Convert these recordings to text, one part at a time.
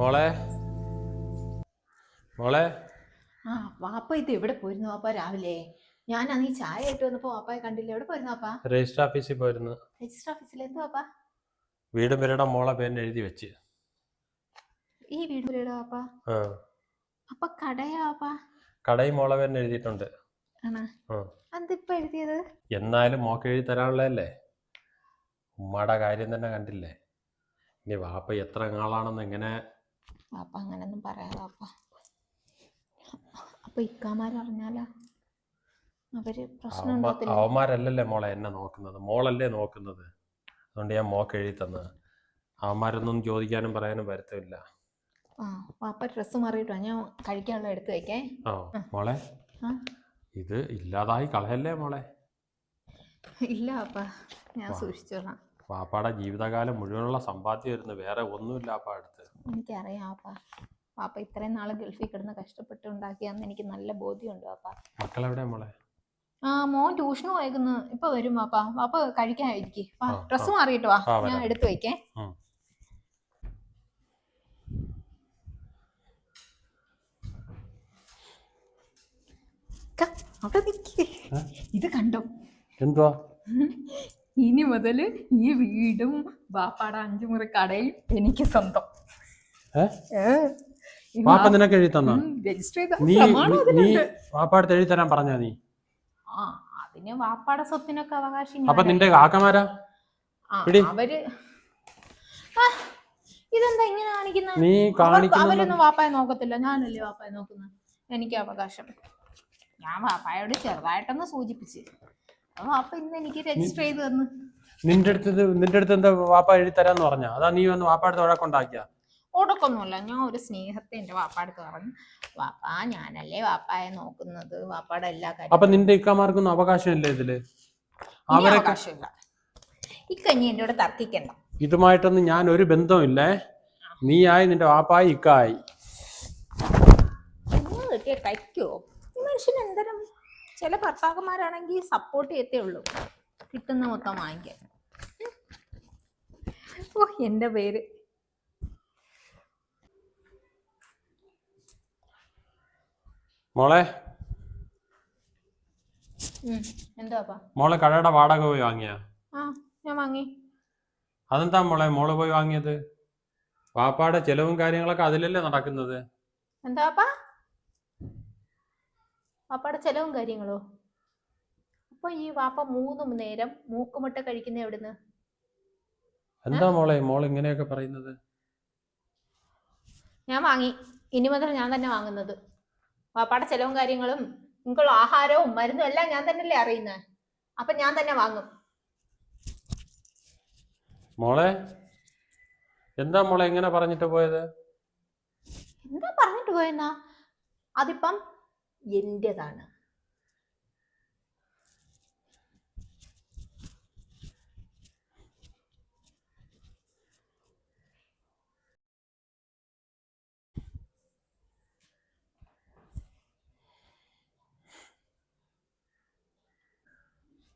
മോളെ. മോളെ. ആ വാപ്പ ഇത് എവിടെ പോയിരുന്നു വാപ്പ രാവിലെ? ഞാൻ അന്ന് ഈ ചായ ആയിട്ട് വന്നപ്പോ വാപ്പായെ കണ്ടില്ല? എവിടെ പോയിരുന്നു വാപ്പ? രജിസ്റ്റർ ഓഫീസിൽ പോയിരുന്നു. രജിസ്റ്റർ ഓഫീസിൽ എന്ത് വാപ്പ? വീട് പേരുടെ മോളെ പേര് എഴുതി വെച്ച്. ഈ വീട് പേരുടെ വാപ്പ? ആ. അപ്പൊ കടയാ വാപ്പ? കടയും മോളെ പേര് എഴുതിയിട്ടുണ്ട്. ആണോ? ആ. ഇപ്പ എഴുതിയത്? എന്നാലും മോക്ക് എഴുതി തരാനുള്ളതല്ലേ? ഉമ്മയുടെ കാര്യം തന്നെ കണ്ടില്ലേ? ഇനി വാപ്പ എത്ര നാളാണെന്ന് എങ്ങനെ വാപ്പ അങ്ങനൊന്നും പറയാ അപ്പം. അപ്പൊ ഇക്കാമാരറിഞ്ഞാലാ? അവർ പ്രശ്നം അവന്മാരല്ലല്ലേ മോളെ എന്നെ നോക്കുന്നത്? മോളല്ലേ നോക്കുന്നത്? അതുകൊണ്ട് ഞാൻ മോക്ക് എഴുതി തന്നത് അവന്മാരൊന്നും ചോദിക്കാനും പറയാനും വരത്തില്ല. ആ ഡ്രസ്സ് മാറിയിട്ടോ? ഞാൻ കഴിക്കാനുള്ള എടുത്ത് വെക്കേ. ആ മോളെ. ഇത് ഇല്ലാതായി കളയല്ലേ മോളെ? ഇല്ല അപ്പ ഞാൻ. സൂക്ഷിച്ചോളാം. വാപ്പാടെ ജീവിതകാലം മുഴുവനുള്ള സമ്പാദ്യം ഇരുന്ന് വേറെ ഒന്നുമില്ല അപ്പ അടുത്ത്. എനിക്കറിയാം അപ്പാ പാപ്പ ഇത്രയും നാൾ ഗൾഫിൽ കിടന്ന് കഷ്ടപ്പെട്ട് ഉണ്ടാക്കിയാന്ന് എനിക്ക് നല്ല ബോധ്യമുണ്ട് വാപ്പ. മക്കളെവിടെ മോളെ? ആ മോൻ ട്യൂഷന് പോയേക്കുന്നു. ഇപ്പൊ വരും പാപ്പ പാപ്പ കഴിക്കാനായിരിക്കും. ഡ്രസ്. മാറിയിട്ട് വാ. ഞാൻ എടുത്തു വയ്ക്കേ അവിടെ നിൽക്കേ ഇത് കണ്ടോ? എന്തുവാ? ഇനി മുതൽ ഈ വീടും വാപ്പാടെ അഞ്ചു മുറി കടയും എനിക്ക് സ്വന്തം. നിനക്ക് എഴുതി തന്ന? നീ നീ- തരാൻ പറഞ്ഞാ നീ? അതിന് വാപ്പാടെ സ്വത്തിനൊക്കെ അവകാശം അപ്പൊ നിന്റെ കാക്കമാരാ? അവർ ഇതെന്താ ഇങ്ങനെ കാണിക്കുന്നത് നീ അവരൊന്നും വാപ്പായെ നോക്കത്തില്ല. ഞാനല്ലേ വാപ്പായെ നോക്കുന്നത് എനിക്ക് അവകാശം. ഞാൻ വാപ്പായോട് ചെറുതായിട്ടൊന്ന് സൂചിപ്പിച്ച്. വാപ്പ ഇന്ന് എനിക്ക് രജിസ്റ്റർ ചെയ്ത് തന്നു. നിന്റെ അടുത്ത് നിന്റെ അടുത്ത് എന്താ വാപ്പ എഴുതി തരാന്ന് പറഞ്ഞ? അതാ നീ വന്ന് വാപ്പാടുത്ത് വഴക്കുണ്ടാക്കിയ ഓടക്കൊന്നുമില്ല ഞാൻ ഒരു സ്നേഹത്തെ എന്റെ വാപ്പാടുത്ത് പറഞ്ഞു. വാപ്പാ ഞാനല്ലേ വാപ്പായെ നോക്കുന്നത്? വാപ്പാടെ എല്ലാ അപ്പൊ കാര്യവും നിന്റെ ഇക്കാമാർക്കൊന്നും അവകാശമില്ല ഇതിൽ? അവരൊക്കെ അവകാശമില്ല. ഇക്കഞ്ഞി എന്റെ കൂടെ തർക്കിക്കണ്ട. ഇതുമായിട്ടൊന്നും ഞാൻ ഒരു ബന്ധവുമില്ലേ നീയായി നിന്റെ വാപ്പായി ഇക്കായി കിട്ടിയ കഴിക്കോ മനുഷ്യൻ എന്തരം ചില ഭർത്താക്കന്മാരാണെങ്കിൽ സപ്പോർട്ട് ചെയ്യത്തേ ഉള്ളൂ. കിട്ടുന്ന മൊത്തം വാങ്ങിക്കാൻ. ഓ എന്റെ പേര്. മോളെ. എന്താപ്പാ മോളെ കടയുടെ വാടക പോയി വാങ്ങിയാ? ആ ഞാൻ വാങ്ങി. അതെന്താ മോളെ? മോൾ പോയി വാങ്ങിയത്? വാപ്പാടെ ചെലവും കാര്യങ്ങളൊക്കെ അതിലല്ലേ നടക്കുന്നത്? എന്താപ്പാ വാപ്പാടെ ചെലവും കാര്യങ്ങളോ? അപ്പൊ ഈ വാപ്പ മൂന്ന് നേരം മൂക്കുമുട്ട കഴിക്കുന്ന എവിടുന്ന്? എന്താ മോളെ മോൾ ഇങ്ങനെയൊക്കെ പറയുന്നത്? ഞാൻ വാങ്ങി. ഇനി മുതൽ ഞാൻ തന്നെ വാങ്ങുന്നത്. വാപ്പയുടെ ചെലവും കാര്യങ്ങളും നിങ്ങൾക്കുള്ള ആഹാരവും മരുന്നും എല്ലാം ഞാൻ തന്നെയല്ലേ അറിയുന്നത് അപ്പൊ ഞാൻ തന്നെ വാങ്ങും. മോളെ എന്താ മോളെ ഇങ്ങനെ പറഞ്ഞിട്ട് പോയത്? എന്താ പറഞ്ഞിട്ട് പോയെന്നാ? അതിപ്പം എന്റേതാണ്.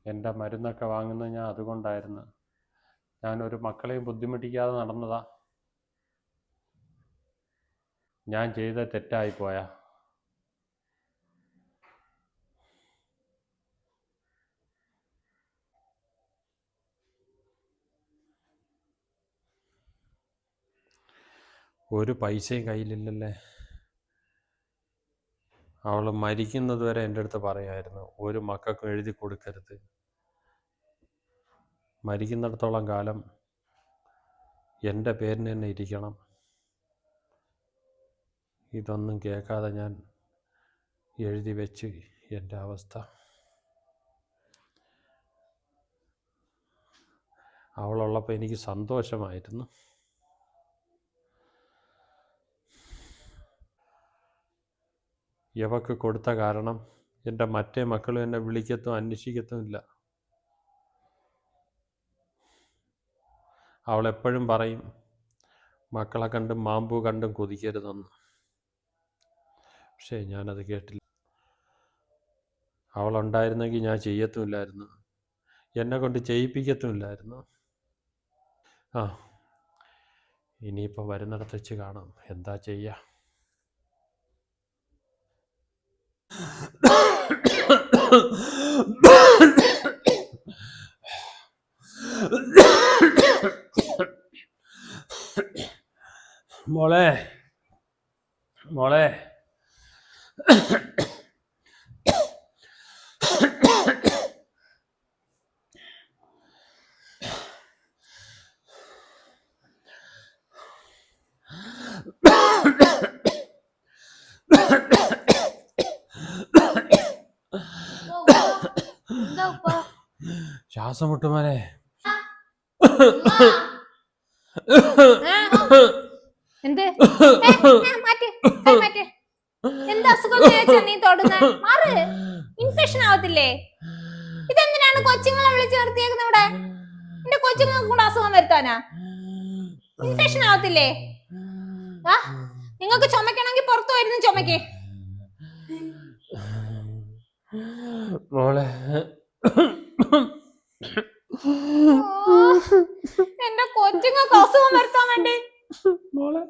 എന്റെ മരുന്നൊക്കെ വാങ്ങുന്നത് ഞാൻ അതുകൊണ്ടായിരുന്നു. ഞാൻ ഒരു മക്കളെയും ബുദ്ധിമുട്ടിക്കാതെ നടന്നതാ. ഞാൻ ചെയ്ത തെറ്റായി ഒരു പൈസയും കയ്യിലില്ലല്ലേ? അവൾ മരിക്കുന്നത് വരെ എന്റെ അടുത്ത് പറയായിരുന്നു. ഒരു മക്കൾക്കും എഴുതി കൊടുക്കരുത്. മരിക്കുന്നിടത്തോളം കാലം എന്റെ പേരിന് തന്നെ ഇരിക്കണം. ഇതൊന്നും കേൾക്കാതെ ഞാൻ എഴുതി വെച്ച് എന്റെ അവസ്ഥ. അവളുള്ളപ്പോൾ എനിക്ക് സന്തോഷമായിരുന്നു. യവക്ക് കൊടുത്ത കാരണം എന്റെ മറ്റേ മക്കളും എന്നെ വിളിക്കത്തും അവൾ എപ്പോഴും പറയും മക്കളെ കണ്ടും മാമ്പൂ കണ്ടും കൊതിക്കരുതെന്ന്. പക്ഷേ ഞാനത് കേട്ടില്ല. അവളുണ്ടായിരുന്നെങ്കിൽ ഞാൻ ചെയ്യത്തുമില്ലായിരുന്നു. എന്നെ കൊണ്ട് ചെയ്യിപ്പിക്കത്തുമില്ലായിരുന്നു. ആ ഇനിയിപ്പോൾ വരുന്നിടത്ത് വെച്ച് കാണാം. എന്താ ചെയ്യുക? മോളെ മോളെ. ശ്വാസം മുട്ടുമോനെ എന്ത്? എന്ത് അസുഖം നീ തൊടുന്നെ? മാറ്. ഇൻഫെക്ഷൻ ആവത്തില്ലേ? ഇതെന്തിനാണ് കൊച്ചുങ്ങളെ വിളിച്ചു നിർത്തിയേക്കുന്നത് ഇവിടെ? എന്റെ കൊച്ചുങ്ങൾക്ക് കൂടെ അസുഖം വരുത്താനാ? ഇൻഫെക്ഷൻ ആവത്തില്ലേ? ആ നിങ്ങൾക്ക് ചുമക്കണമെങ്കിൽ പുറത്തു വരുന്നു ചുമക്ക്. മോളെ. എന്റെ കൊച്ചുങ്ങൾക്ക് അസുഖം വരുത്താൻ വേണ്ടി. മോളെ.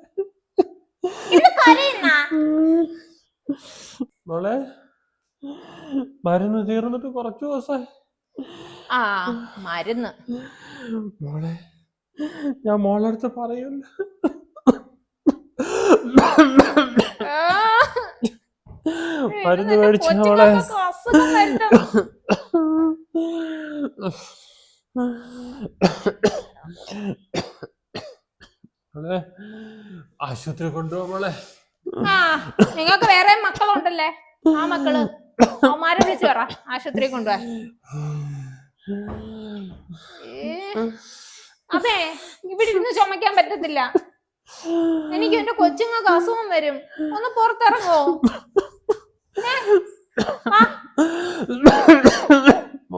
മോളെ മരുന്ന് തീർന്നിട്ട് കൊറച്ചു ദിവസമായി ആ മരുന്ന്. മോളെ ഞാൻ മോളടുത്ത് പറയൂല മരുന്ന് മേടിച്ച മോളെ. ആശുപത്രി കൊണ്ടുപോകളെ നിങ്ങൾക്ക് വേറെ മക്കളുണ്ടല്ലേ? ആ മക്കൾ അവന്മാരെ വിളിച്ചു പറ ആശുപത്രി കൊണ്ടുപോവാ അതെ ഇവിടെ ഇരുന്ന് ചുമക്കാൻ പറ്റത്തില്ല. എനിക്ക് എന്റെ കൊച്ചുങ്ങൾക്ക് അസുഖം വരും. ഒന്ന് പുറത്തിറങ്ങോ.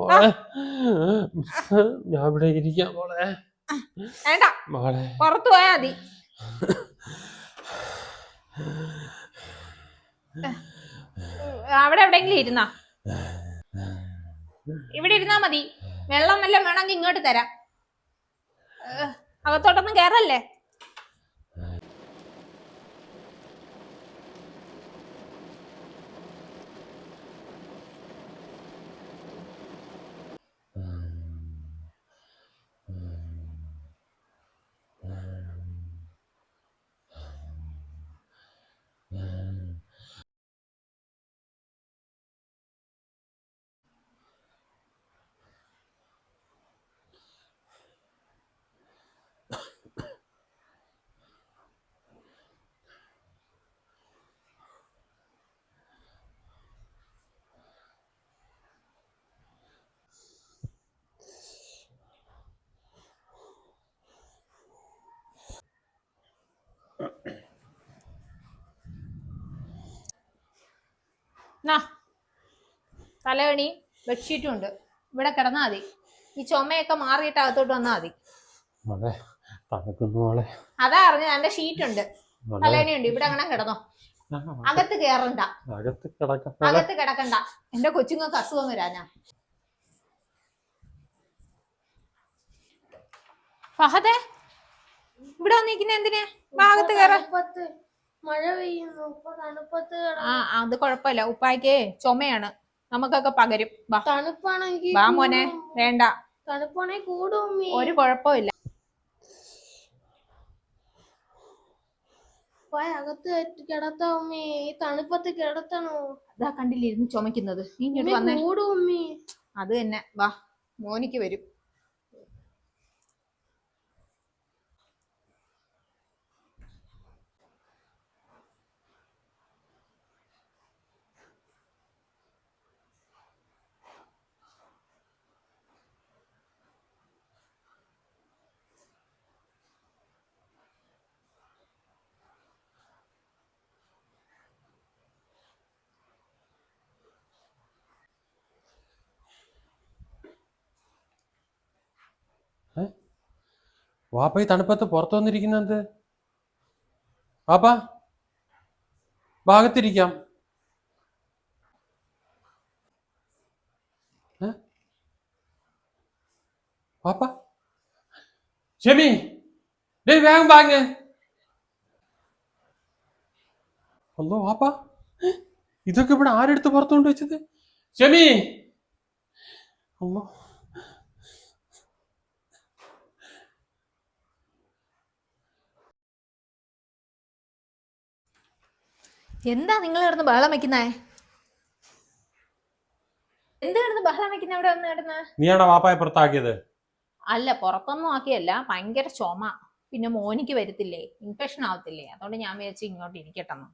മോളെ. ഞാൻ ഇവിടെ ഇരിക്കാം മോളെ. വേണ്ട. മോളെ. പുറത്തു പോയാ മതി. അവിടെ എവിടെങ്കിലും ഇരുന്നാ? ഇവിടെ ഇരുന്നാ മതി. വെള്ളം വല്ലതും വേണമെങ്കിൽ ഇങ്ങോട്ട് തരാം. അകത്തോട്ടൊന്നും കേറല്ലേ? നാ. തലകണി ബെഡ്ഷീറ്റും ഉണ്ട്. ഇവിടെ കിടന്നാ മതി. ഈ ചുമയൊക്കെ മാറിയിട്ട് അകത്തോട്ട് വന്നാ മതി. മോളെ തണുക്കുന്നു മോളെ. അതാ അറിഞ്ഞത് എന്റെ ഷീറ്റ് ഉണ്ട് തലവണി തലേണി ഉണ്ട് ഇവിടെ അങ്ങനെ കിടന്നോ. അകത്ത് കേറണ്ട. അകത്ത് കിടക്കാം മോളെ അകത്ത് കിടക്കണ്ട. എന്റെ കൊച്ചുങ്ങൾക്ക് അസുഖം വരാനാ. ഫഹദേ ഇവിടെ വന്നിരിക്കുന്ന എന്തിനാ? അകത്ത് കയറ തണുപ്പത്ത് മഴ പെയ്യുന്നു. ഇപ്പൊ തണുപ്പത്ത് ആ അത് കുഴപ്പമില്ല ഉപ്പായ്ക്ക് ചുമയാണ്. നമുക്കൊക്കെ പകരും. വാ. തണുപ്പാണെങ്കി വാ മോനെ. വേണ്ട. തണുപ്പാണെങ്കിൽ കൂടും. ഒരു കുഴപ്പമില്ല. പോയി അകത്ത് കിടത്താ ഉമ്മി ഈ തണുപ്പത്ത് കിടത്തണോ? അതാ കണ്ടില്ലേ ഇരുന്ന് ചുമക്കുന്നത് നീ ഇങ്ങോട്ട് വന്നേ. കൂടും ഉമ്മി അത് തന്നെ. വാ. മോനിക്ക് വരും. വാപ്പ ഈ തണുപ്പത്ത് പുറത്തു വന്നിരിക്കുന്നത് വാപ്പ ഭാഗത്തിരിക്കാം. വാപ്പ. ഷെമി ഡേ വേഗം വാങ്ങ്. അല്ലോ വാപ്പ. ഇതൊക്കെ ഇവിടെ ആരെടുത്ത് പുറത്തുകൊണ്ട് വെച്ചത് ഷെമി. അല്ലോ എന്താ നിങ്ങൾ കിടന്ന് ബഹളം വെക്കുന്നേ? എന്താണ് കിടന്ന് ബഹളം വെക്കുന്ന ഇവിടെ വന്ന് കിടന്ന്? നീയാണോ വാപ്പായ പുറത്താക്കിയത്? അല്ല പുറത്തൊന്നും ആക്കിയല്ല. ഭയങ്കര ചുമ. പിന്നെ മോനിക്ക് വരത്തില്ലേ? ഇൻഫെക്ഷൻ ആവത്തില്ലേ? അതുകൊണ്ട് ഞാൻ വിചാരിച്ചു ഇങ്ങോട്ട് ഇരിക്കട്ടെന്ന്.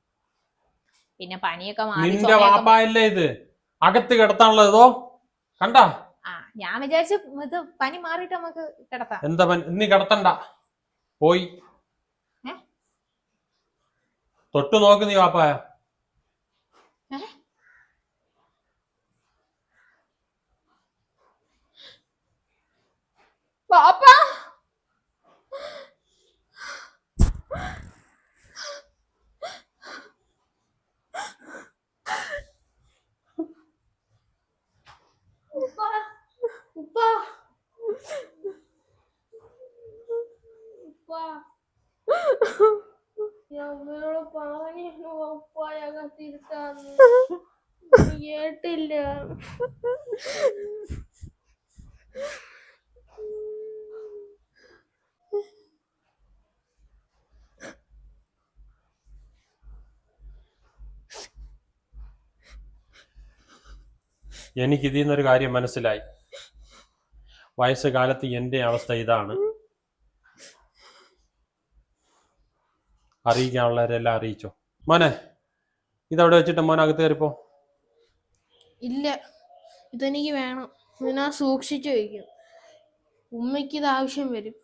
പിന്നെ പനിയൊക്കെ മാറി നിന്റെ ചുമയൊക്കെ വാപ്പായല്ലേ ഇത്? അകത്ത് കിടത്താനുള്ളത് കണ്ടാ? ആ ഞാൻ വിചാരിച്ചു ഇത് പനി മാറിയിട്ട് നമുക്ക് കിടത്താം. എന്താ പനി- നീ കിടത്തണ്ട. പോയി? തൊട്ട് നോക്കുന്നു ഈ വാപ്പായ കേട്ടില്ല. എനിക്ക് ഇതിൽ നിന്നൊരു കാര്യം മനസ്സിലായി. വയസ്സുകാലത്ത് എന്റെ അവസ്ഥ ഇതാണ്. അറിയിക്കാനുള്ളവരെല്ലാം അറിയിച്ചോ? മോനെ ഇതവിടെ വെച്ചിട്ട് മോനകത്ത് കയറിപ്പോ? ഇല്ല. ഇതെനിക്ക് വേണം. ഞാൻ സൂക്ഷിച്ചു വയ്ക്കും ഉമ്മയ്ക്ക് ഇത് ആവശ്യം വരും.